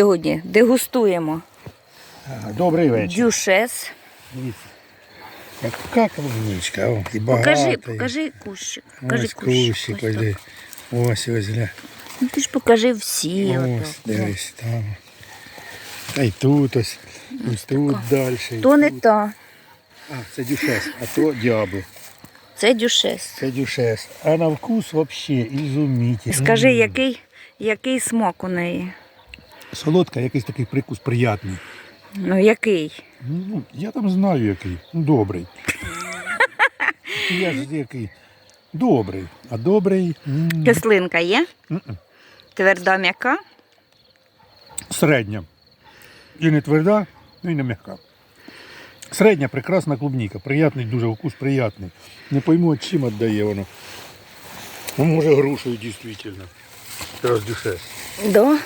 Сьогодні дегустуємо Добрий вечір. дюшес. Дивіться. Яка клубничка, о, і багата. Покажи, і- покажи кущик. Покажи Ось кущик. кущик, Ось ось, так. ось, ось, гля. Ну ти ж покажи всі. Ось, отак. дивись, там. Та й тут ось, ось тут далі. і То не тут. та, А, це дюшес, а то діабло. це дюшес. Це дюшес. А на вкус взагалі ізуміть. Скажи, який, який смак у неї? Солодка, якийсь такий прикус приятний. Ну який? Ну, я там знаю який. Ну, добрий. я ж який. Добрий. А добрий. Кислинка є? Тверда м'яка? Середня. І не тверда, ну і не м'яка. Середня, прекрасна клубніка. Приятний дуже вкус, приятний. Не пойму, чим віддає воно. Ну, може, грушею дійсно. Зараз дюшес. Да.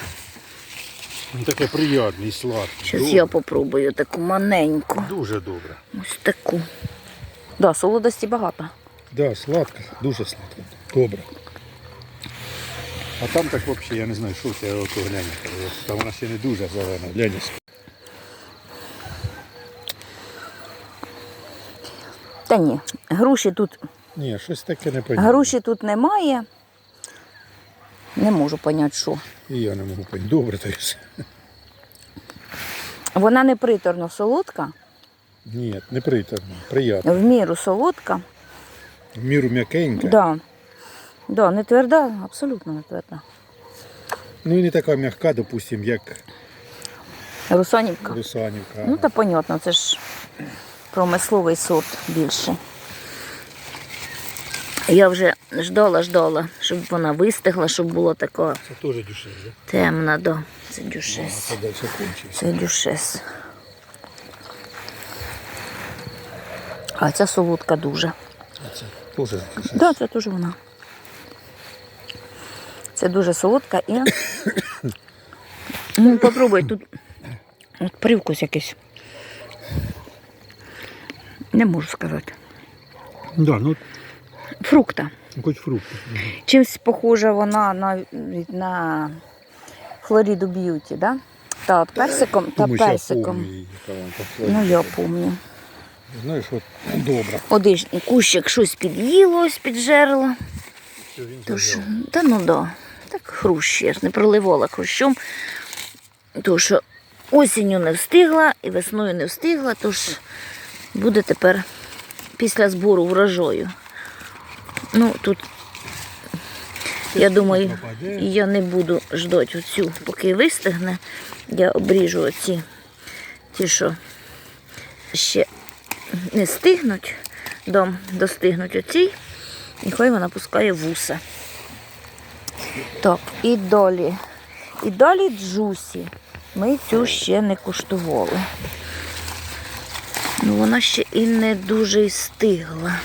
Він таке приятний і сладкий. Зараз я попробую таку маленьку. Дуже добре. Ось таку. Да, солодості багато. Да, сладко, дуже сладко. Добре. А там так взагалі, я не знаю, що це ото глянь. Там вона ще не дуже зелена. Глянь. Та ні, груші тут, Ні, щось таке не понятно. груші тут немає. Не можу поняти, що. І я не можу поняти. Добре, то все. Вона не приторно солодка, Ні, не приторно, приємно. в міру солодка. В міру м'якенька. Да. Да, не тверда, абсолютно не тверда. Ну і не така м'яка, допустим, як Русанівка. Русанівка. Ну, та понятно, це ж промисловий сорт більше. Я вже ждала, ждала, щоб вона вистигла, щоб було така Це теж дешеве. да? темна, да. Це А дюшес. це далі. Це дюшес. А ця солодка дуже. А це теж. Так, да, це теж вона. Це дуже солодка і. Ну, попробуй тут. От привкус якийсь. Не можу сказати. Да, ну Фрукта. хоч фрукти. Чимось похожа вона на, на Флориду Б'юті, да? Та персиком та Тому що я персиком. помню її, яка вона там Ну, я пам'ятаю. Знаєш, от добре. Один кущик щось під'їло, ось піджерло. Він Тож, та ну да. Так хрущ, я ж не проливала хрущом. Що осінню не встигла і весною не встигла, тож буде тепер після збору врожаю. Ну, тут, я думаю, я не буду ждати оцю, поки вистигне. Я обріжу оці, ті, що ще не стигнуть, дом достигнуть оцій, і хай вона пускає вуса. Так, і далі. І далі джусі. Ми цю ще не куштували. Ну, вона ще і не дуже й стигла.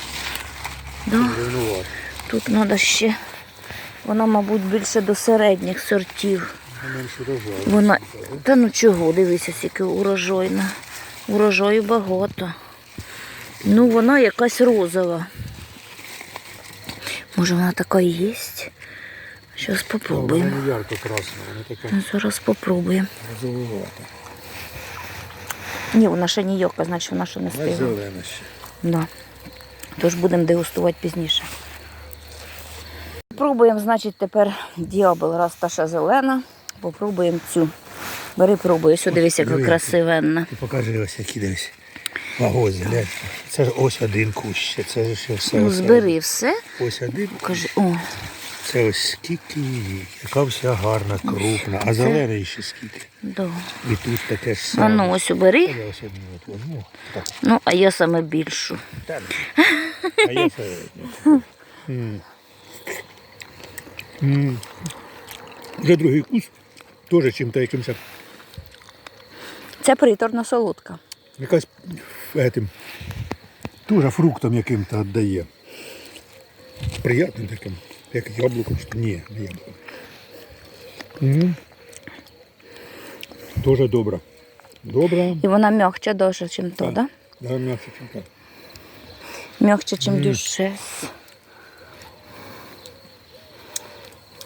Да? Тут треба ще. Вона, мабуть, більше до середніх сортів. Вона. Та ну чого, дивися, скільки урожайна. Урожаю багато. Ну, вона якась розова. Може, вона така і є? Зараз красна, вона така Зараз розовувата. Ні, вона ще ніяка, значить вона ще не Вона зелена ще. Да. Тож будемо дегустувати пізніше. Пробуємо, значить, тепер діабол, раз та ще зелена. Попробуємо цю. Бери, пробуй, сюди дивись, яка Диви. красивенна. Ти покажи ось які дивись. Вагозі, глянь. Це ж ось один кущ, це ж ще все. Ну, ось збери все. Ось один. Покажи. О, Це ось скільки її, яка вся гарна, крупна, а зелений ще скільки. да. І тут таке ж А ну ось убери. Ось одну от возьму. Так, Ну, а я саме більшу. та ну. А я середню. М. М. Вже другий вкус, теж чим-то якимось, Це приторна солодка. якась етим, теж фруктом яким-то віддає. Приятним таким, як яблуко. чи- Ні, не яблуко. М. Дуже добра. Добра. І вона м'якче дуже, ніж то, Так. да? Да, м'ясо чим так. М'якче, ніж дюшес.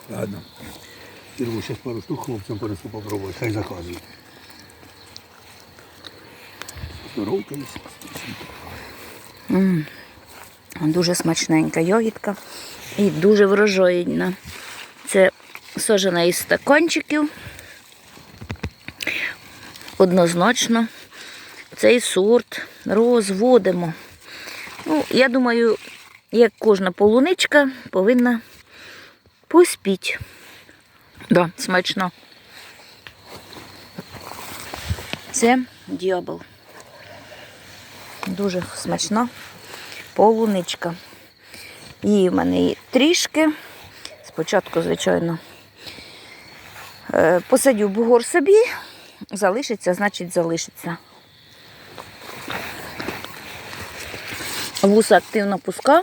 Ладно. Кірву зараз пару штук хлопцям понесу попробувати, хай заказують. Здоровка і М, Дуже смачненька йогітка і дуже врожайна. Це сожена із стаканчиків. Однозначно цей сорт розводимо. Ну, я думаю, як кожна полуничка повинна поспіть. Да, смачно. Це дьявол. Дуже смачна полуничка. Її в мене є трішки. Спочатку, звичайно, е, посадю бугор собі, залишиться, значить залишиться. Вуса активно пуска,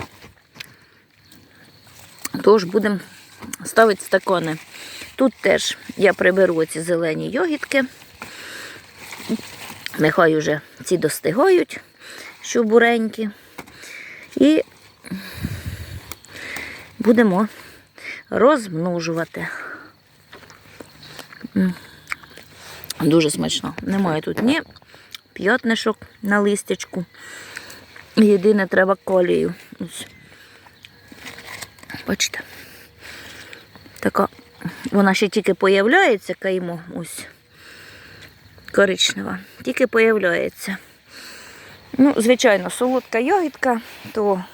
тож будемо ставити стакани. Тут теж я приберу ці зелені йогітки. Нехай уже ці достигають, що буренькі. І будемо розмножувати. Дуже смачно. Немає тут ні п'ятнишок на листячку. Єдине треба колію. Бачите? Така, вона ще тільки появляється, каймо, ось коричнева, тільки появляється. Ну, звичайно, солодка ягідка, то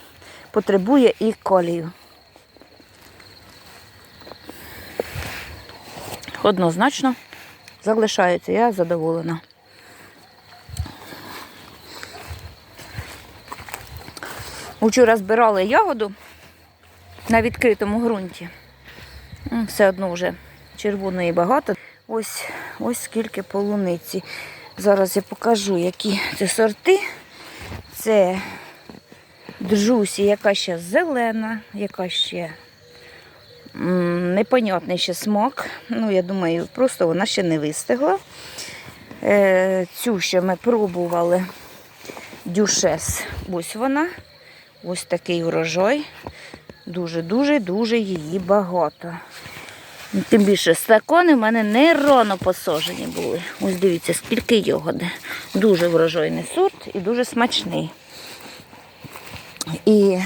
потребує і колію. Однозначно залишається, я задоволена. Вчора збирали ягоду на відкритому ґрунті. Все одно вже червоної багато. Ось, ось скільки полуниці. Зараз я покажу, які це сорти. Це джусі, яка ще зелена, яка ще непонятний ще смак. Ну, я думаю, просто вона ще не вистигла. Е, цю ще ми пробували дюшес. Ось вона. Ось такий урожай. Дуже-дуже дуже її багато. Тим більше стакони в мене не рано посажені були. Ось дивіться, скільки йогоди. Дуже врожайний сорт і дуже смачний. І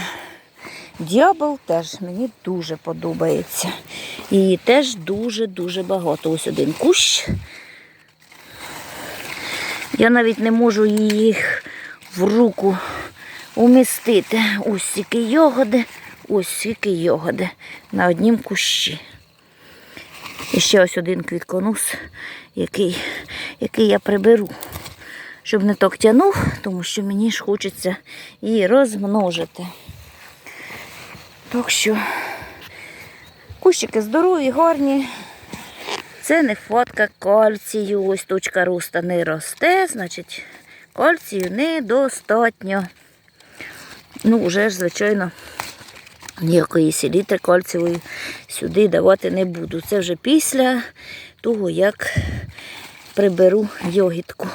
дьявол теж мені дуже подобається. Її теж дуже-дуже багато. Ось один кущ. Я навіть не можу їх в руку умістити. Ось скільки йогоди, ось скільки йогоди на однім кущі. І ще ось один квітконус, який, який я приберу, щоб не так тянув, тому що мені ж хочеться її розмножити. Так що кущики здорові, гарні. Це нехватка кальцію. Ось точка росту не росте, значить кальцію недостатньо. Ну, вже ж, звичайно, ніякої селітри кальцієвої сюди давати не буду. Це вже після того, як приберу йогітку.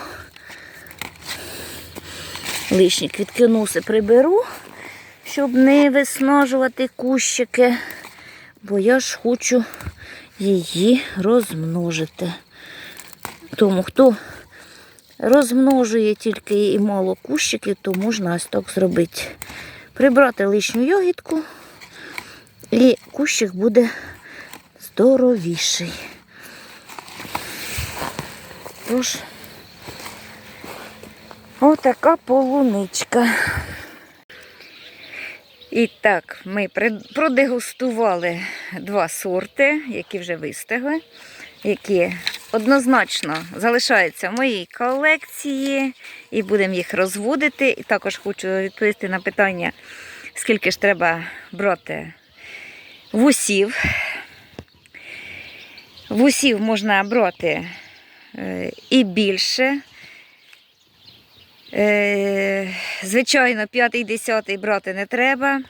Лишні квітконоси приберу, щоб не виснажувати кущики, бо я ж хочу її розмножити. Тому хто розмножує тільки і мало кущиків, то можна ось так зробити. Прибрати лишню йогітку, і кущик буде здоровіший. Тож, отака полуничка. І так, ми продегустували два сорти, які вже вистигли, які однозначно залишаються в моїй колекції, і будемо їх розводити. І також хочу відповісти на питання, скільки ж треба брати вусів. Вусів можна брати е, і більше. Е, Звичайно, п'ятий, десятий брати не треба.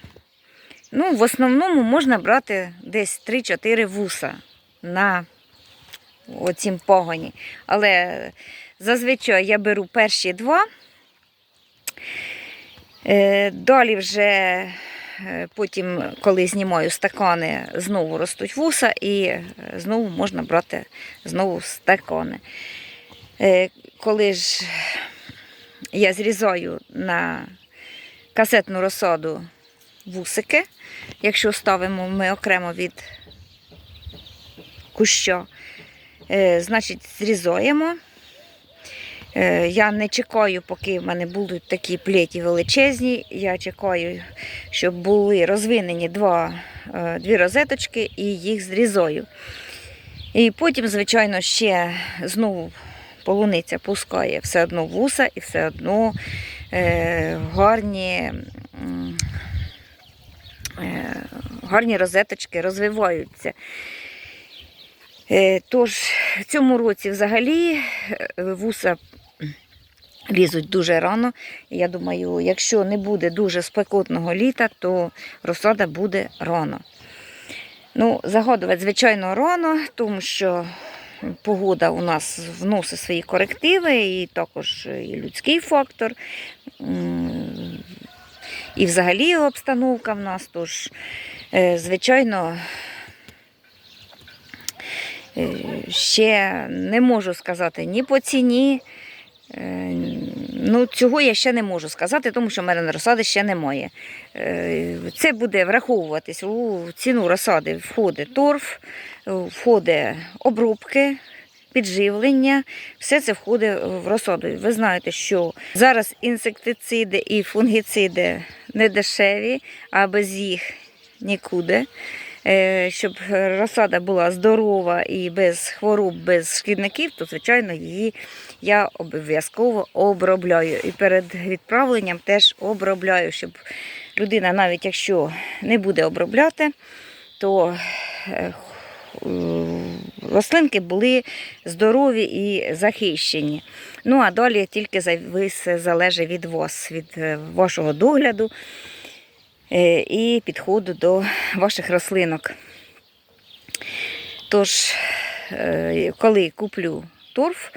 Ну, в основному можна брати десь 3-4 вуса на оцім погоні. Але зазвичай я беру перші два. Е, Далі вже е, потім, коли знімаю стакани, знову ростуть вуса і е, знову можна брати знову стакани. Коли ж я зрізаю на касетну розсаду вусики, якщо ставимо ми окремо від куща, значить зрізаємо. Е, Я не чекаю, поки в мене будуть такі плеті величезні. Я чекаю, щоб були розвинені два, е, дві розеточки і їх зрізаю. І потім, звичайно, ще знову полуниця пускає все одно вуса і все одно е, гарні, е, гарні розеточки розвиваються. Е, Тож в цьому році взагалі е, вуса лізуть дуже рано. Я думаю, якщо не буде дуже спекотного літа, то розсада буде рано. Ну, загадувати, звичайно, рано, тому що погода у нас вносить свої корективи, і також і людський фактор. І взагалі обстановка в нас. Тож, е, звичайно, ще не можу сказати ні по ціні. Е, Ну, цього я ще не можу сказати, тому що в мене розсади ще немає. Е, Це буде враховуватись у ціну розсади. Входить торф, е, входить обробки, підживлення. Все це входить в розсаду. Ви знаєте, що зараз інсектициди і фунгіциди не дешеві, а без їх нікуди. Е, Щоб розсада була здорова і без хвороб, без шкідників, то звичайно її я обов'язково обробляю. І перед відправленням теж обробляю, щоб людина, навіть якщо не буде обробляти, то е, рослинки були здорові і захищені. Ну а далі тільки залежить від вас, від е, вашого догляду і підходу до ваших рослинок. Тож, е, коли куплю торф,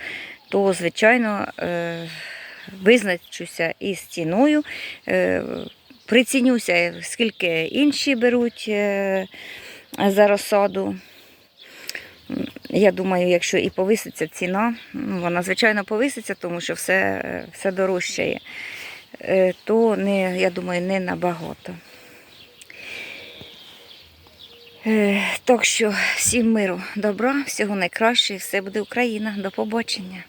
то, звичайно, е, визначуся із ціною, е, прицінюся, скільки інші беруть е, за розсаду. Я думаю, якщо і повиситься ціна, ну, вона, звичайно, повиситься, тому що все, е, все дорожчає, е, то не, я думаю, не набагато. Е, Так що всім миру, добра, всього найкращого, все буде Україна. До побачення.